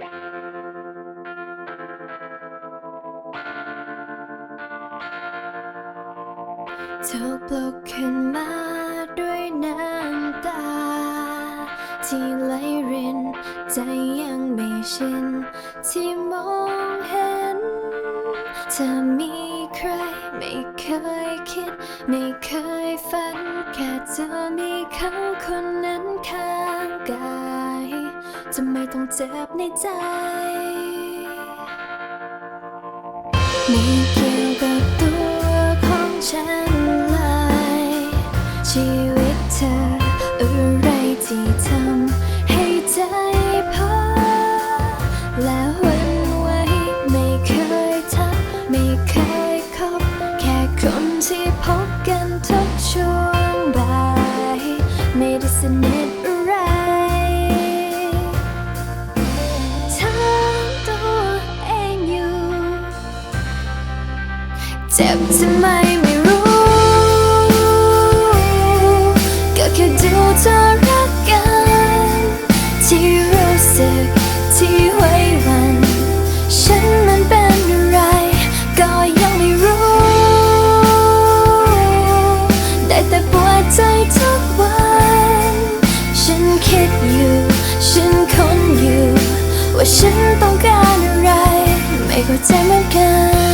ถูกปลุกขึ้นมาด้วยน้ำตา ที่ไหลรินใจยังไม่ชิน ที่มองเห็นเธอมีใครไม่เคยคิด ไม่เคยฝัน แค่เธอมีเขาคนนั้นข้างกาย จะไมต้องเจ็บในใจไม่เกี่ยวกับตัวของฉันเลยชีวิตเธออะไรที่ทำให้ใจพักและวันไหวไม่เคยทักไม่เคยคบ แค่คนที่พบกันทุกช่วง เจ็บทำไมไม่รู้ ก็แค่ดูเธอรักกัน ที่รู้สึกที่ไว้วัน ฉันมันเป็นอะไร ก็ยังไม่รู้ ได้แต่ปวดใจทุกวัน ฉันคิดอยู่ ฉันค้นอยู่ ว่าฉันต้องการอะไร ไม่เข้าใจเหมือนกัน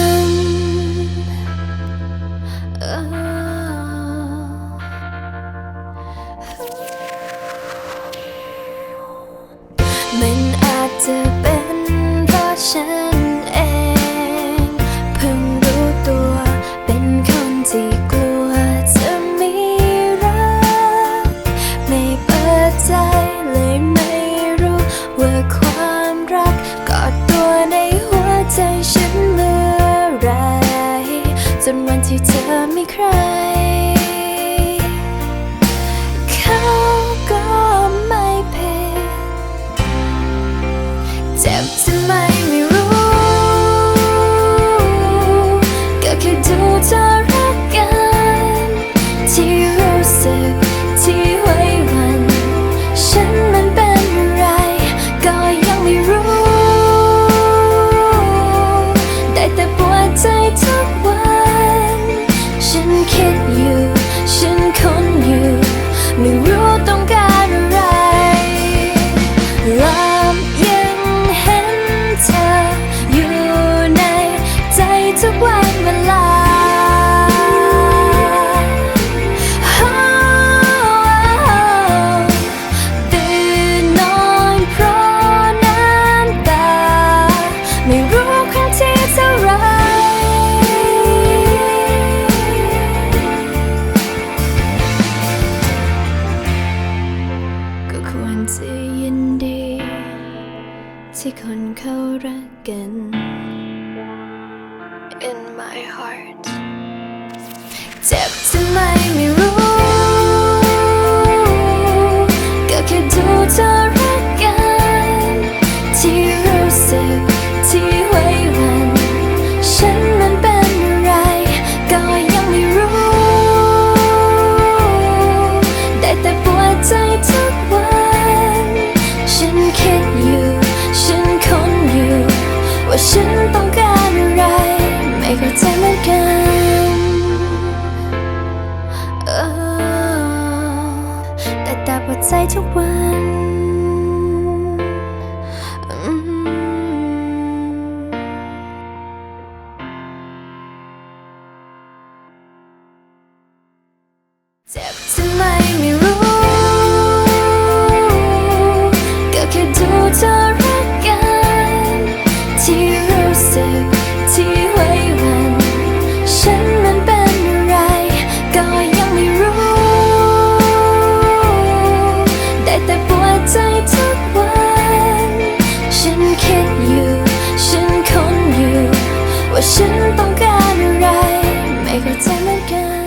ฉั วรจะยินดี ที่คนเขารักกัน In my heart เจ็บทำไม ฉันต้องการอะไร ไม่เข้าใจเหมือนกันออแต่แต่ปวดใจทุกวันเจ็บทำไมไม่ อยู่ ฉันค้นอยู่ ว่าฉันต้องการอะไร ไม่เข้าใจเหมือนกัน